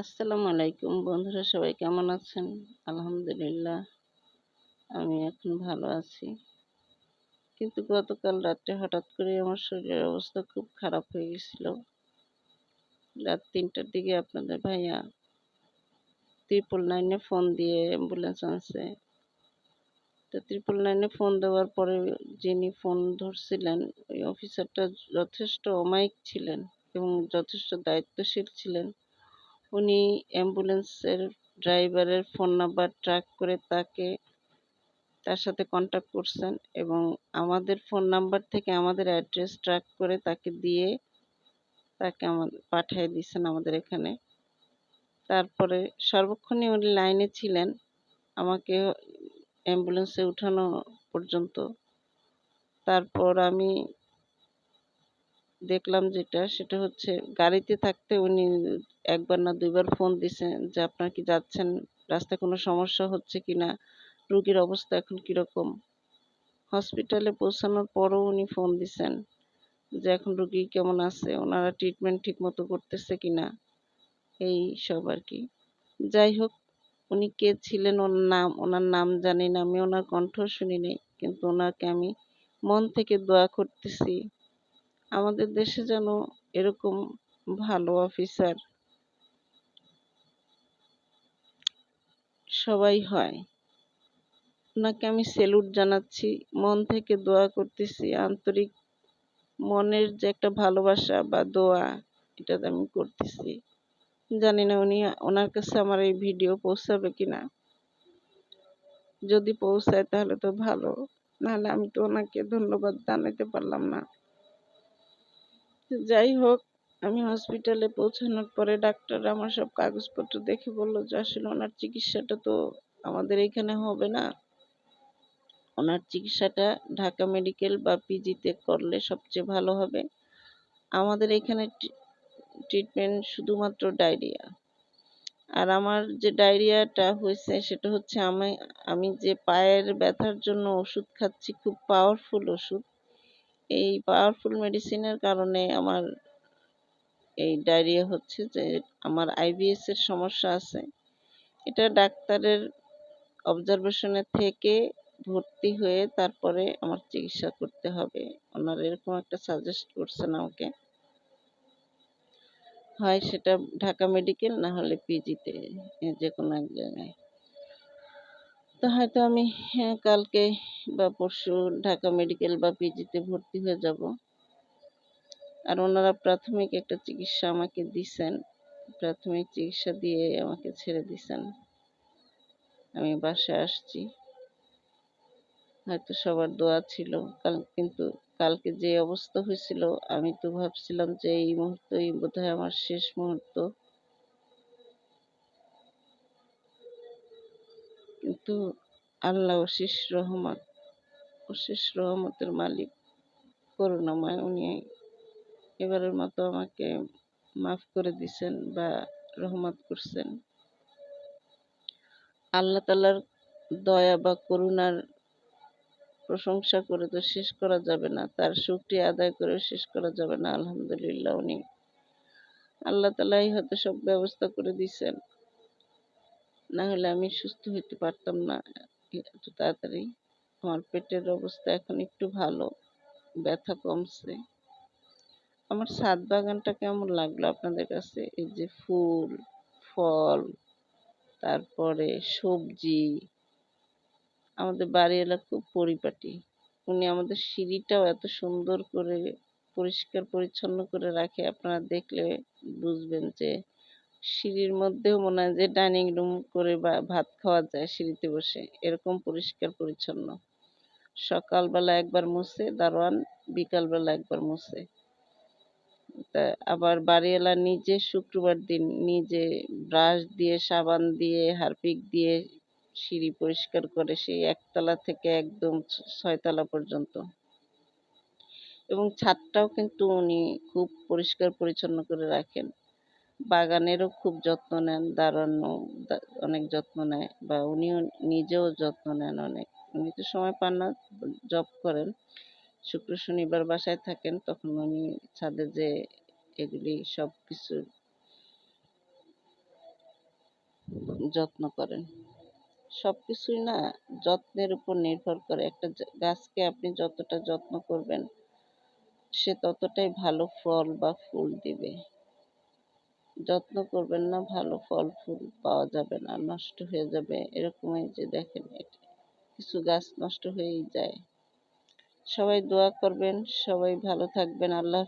আসসালামু আলাইকুম বন্ধুরা, সবাই কেমন আছেন? আলহামদুলিল্লাহ, আমি এখন ভালো আছি। কিন্তু গতকাল রাত্রে হঠাৎ করে আমার শরীরের অবস্থা খুব খারাপ হয়ে গেছিল। রাত তিনটার দিকে আপনাদের ভাইয়া ত্রিপল নাইনে ফোন দিয়ে অ্যাম্বুলেন্স আনছে। তো ত্রিপল নাইনে ফোন দেওয়ার পরে যিনি ফোন ধরছিলেন, ওই অফিসারটা যথেষ্ট অমায়িক ছিলেন এবং যথেষ্ট দায়িত্বশীল ছিলেন। উনি অ্যাম্বুলেন্সের ড্রাইভারের ফোন নাম্বার ট্র্যাক করে তাকে, তার সাথে কন্ট্যাক্ট করছেন এবং আমাদের ফোন নাম্বার থেকে আমাদের অ্যাড্রেস ট্র্যাক করে তাকে দিয়ে তাকে আমাদের পাঠিয়ে দিয়েছেন আমাদের এখানে। তারপরে সর্বক্ষণই উনি লাইনে ছিলেন, আমাকে অ্যাম্বুলেন্সে উঠানো পর্যন্ত। তারপর আমি দেখলাম যেটা, সেটা হচ্ছে গাড়িতে থাকতে উনি একবার না দুইবার ফোন দিছেন যে, আপনার কি যাচ্ছেন? রাস্তায় কোনো সমস্যা হচ্ছে কি না? রুগীর অবস্থা এখন কীরকম? হসপিটালে পৌঁছানোর পরও উনি ফোন দিছেন যে, এখন রুগী কেমন আছে? ওনারা ট্রিটমেন্ট ঠিক মতো করতেছে কি না? এই সব আর কি। যাই হোক, উনি কে ছিলেন, ওনার নাম ওনার নাম জানি না, আমি ওনার কণ্ঠ শুনি নাই, কিন্তু ওনাকে আমি মন থেকে দোয়া করতেছি। আমাদের দেশে যেন এরকম ভালো অফিসার সবাই হয়। ওনাকে আমি সেলুট জানাচ্ছি, মন থেকে দোয়া করতেছি, আন্তরিক মনের যে একটা ভালোবাসা বা দোয়া এটা আমি করতেছি। জানি না উনি ওনার কাছে আমার এই ভিডিও পৌঁছাবে কিনা। যদি পৌঁছায় তাহলে তো ভালো, নাহলে আমি তো ওনাকে ধন্যবাদ জানাতে পারলাম না। যাই হোক, আমি হসপিটালে পৌঁছানোর পরে ডাক্তার আমার সব কাগজপত্র দেখে বলল যে, আসলে ওনার চিকিৎসাটা তো আমাদের এখানে হবে না। ওনার চিকিৎসাটা ঢাকা মেডিকেল বা পিজিতে করলে সবচেয়ে ভালো হবে। আমাদের এখানে ট্রিটমেন্ট শুধুমাত্র ডায়রিয়া আর আমার যে ডায়রিয়াটা হয়েছে সেটা হচ্ছে আমি আমি যে পায়ের ব্যথার জন্য ওষুধ খাচ্ছি, খুব পাওয়ারফুল ওষুধ। এই পাওয়ারফুল মেডিসিনের কারণে আমার এই ডায়রিয়া হচ্ছে যে আমার আইবিএস এর সমস্যা আছে। এটা ডাক্তারের অবজারভেশনে থেকে ভর্তি হয়ে তারপরে আমার চিকিৎসা করতে হবে। ওনার এরকম একটা সাজেস্ট করছেন আমাকে। হয় সেটা ঢাকা মেডিকেল না হলে পিজিতে যে কোনো এক জায়গায়। তো হয়তো আমি হ্যাঁ, কালকে বা পরশু ঢাকা মেডিকেল বা পিজিতে ভর্তি হয়ে যাব। আর ওনারা প্রাথমিক একটা চিকিৎসা আমাকে দিছেন। প্রাথমিক চিকিৎসা দিয়ে আমাকে ছেড়ে দিছেন। আমি বাসায় আসছি। হয়তো সবার দোয়া ছিল। কাল কিন্তু কালকে যে অবস্থা হয়েছিল আমি তো ভাবছিলাম যে এই মুহূর্তই বোধহয় আমার শেষ মুহূর্ত। কিন্তু আল্লাহ অশেষ রহমত, অশেষ রহমতের মালিক, করুণাময়। উনি এবারের মতো আমাকে মাফ করে দিছেন বা রহমত করছেন। আল্লাহ তালার দয়া বা করুণার প্রশংসা করে তো শেষ করা যাবে না, তার শুক্রিয়া আদায় করে শেষ করা যাবে না। আলহামদুলিল্লাহ, উনি আল্লাহ তালাই হয়তো সব ব্যবস্থা করে দিছেন। না হলে আমি সুস্থ হইতে পারতাম না। এত তাড়াতাড়ি। আমার পেটের অবস্থা এখন একটু ভালো, ব্যথা কমছে। আমার ছাদ বাগানটা কেমন লাগল আপনাদের কাছে? এই যে ফুল, ফল, তারপরে সবজি। আমাদের বাড়িওয়ালা খুব পরিপাটি। উনি আমাদের সিঁড়িটাও এত সুন্দর করে পরিষ্কার পরিচ্ছন্ন করে রাখে। আপনারা দেখলে বুঝবেন যে সিঁড়ির মধ্যেও মনে হয় যে ডাইনিং রুম করে বা ভাত খাওয়া যায় সিঁড়িতে বসে। এরকম পরিষ্কার পরিচ্ছন্ন। সকালবেলা একবার মুছে, দারোয়ান বিকালবেলা একবার মুছে। তা আবার বাড়িওয়ালা নিজে শুক্রবার দিন নিজে ব্রাশ দিয়ে, সাবান দিয়ে, হারপিক দিয়ে সিঁড়ি পরিষ্কার করে সেই একতলা থেকে একদম ছয়তলা পর্যন্ত। এবং ছাদটাও কিন্তু উনি খুব পরিষ্কার পরিচ্ছন্ন করে রাখেন। বাগানেরও খুব যত্ন নেন, দাঁড়ানো অনেক যত্ন নেয় বা উনিও নিজেও যত্ন নেন অনেক। উনি তো সময় পান না, জব করেন। শুক্র শনিবার বাসায় থাকেন, তখন উনি ছাদে যে এগুলি সব কিছু যত্ন করেন। সব কিছুই না যত্নের উপর নির্ভর করে। একটা গাছকে আপনি যতটা যত্ন করবেন, সে ততটাই ভালো ফল বা ফুল দিবে। যত্ন করবেন না, ভালো ফল ফুল পাওয়া যাবে না, নষ্ট হয়ে যাবে। এরকমই যে দেখেন কিছু গাছ নষ্ট হয়েই যায়। সবাই দোয়া করবেন, সবাই ভালো থাকবেন, আল্লাহ